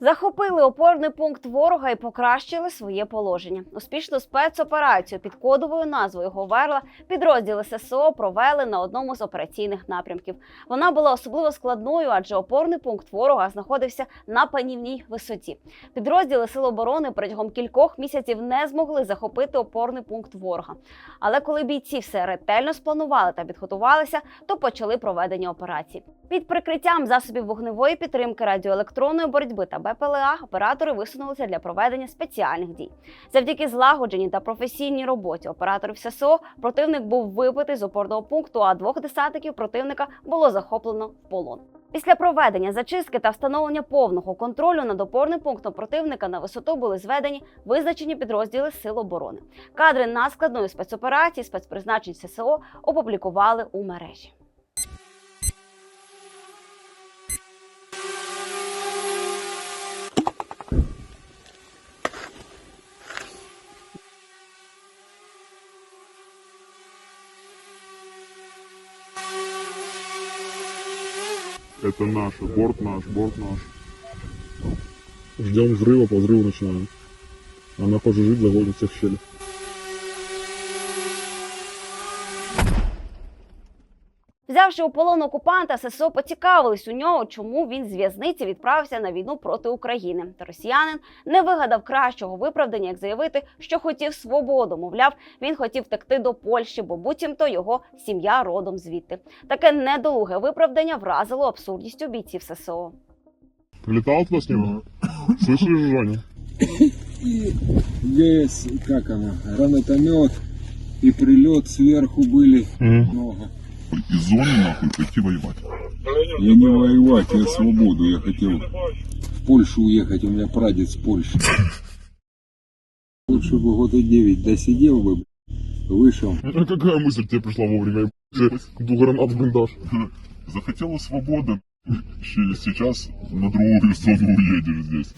Захопили опорний пункт ворога і покращили своє положення. Успішну спецоперацію під кодовою назвою Говерла підрозділи ССО провели на одному з операційних напрямків. Вона була особливо складною, адже опорний пункт ворога знаходився на панівній висоті. Підрозділи Сил оборони протягом кількох місяців не змогли захопити опорний пункт ворога. Але коли бійці все ретельно спланували та підготувалися, то почали проведення операції. Під прикриттям засобів вогневої підтримки радіоелектронної боротьби та БПЛА оператори висунулися для проведення спеціальних дій. Завдяки злагодженій та професійній роботі операторів ССО противник був вибитий з опорного пункту, а двох десантників противника було захоплено в полон. Після проведення зачистки та встановлення повного контролю над опорним пунктом противника на висоту були зведені визначені підрозділи Сил оборони. Кадри наскладної спецоперації спецпризначень ССО опублікували у мережі. Это наш, борт наш, борт наш. Ждем взрыва, по взрыву начинаем. Она пожужжит, загонит всех в Взявши у полон окупанта, ССО поцікавились у нього, чому він з в'язниці відправився на війну проти України. Та росіянин не вигадав кращого виправдання, як заявити, що хотів свободу. Мовляв, він хотів втекти до Польщі, бо буцімто його сім'я родом звідти. Таке недолуге виправдання вразило абсурдністю бійців ССО. Прилетал туда с него? Слышали жужжание? И есть, как она, гранатомет и прилет сверху были много. Из зоны нахуй пойти воевать. Я не воевать, я свободу, я хотел в Польшу уехать, у меня прадед с Польши. Лучше бы года девять досидел бы, вышел. А какая мысль тебе пришла вовремя? Ду гранат в блиндаж. Захотела свободы. Сейчас на другую зону уедешь здесь.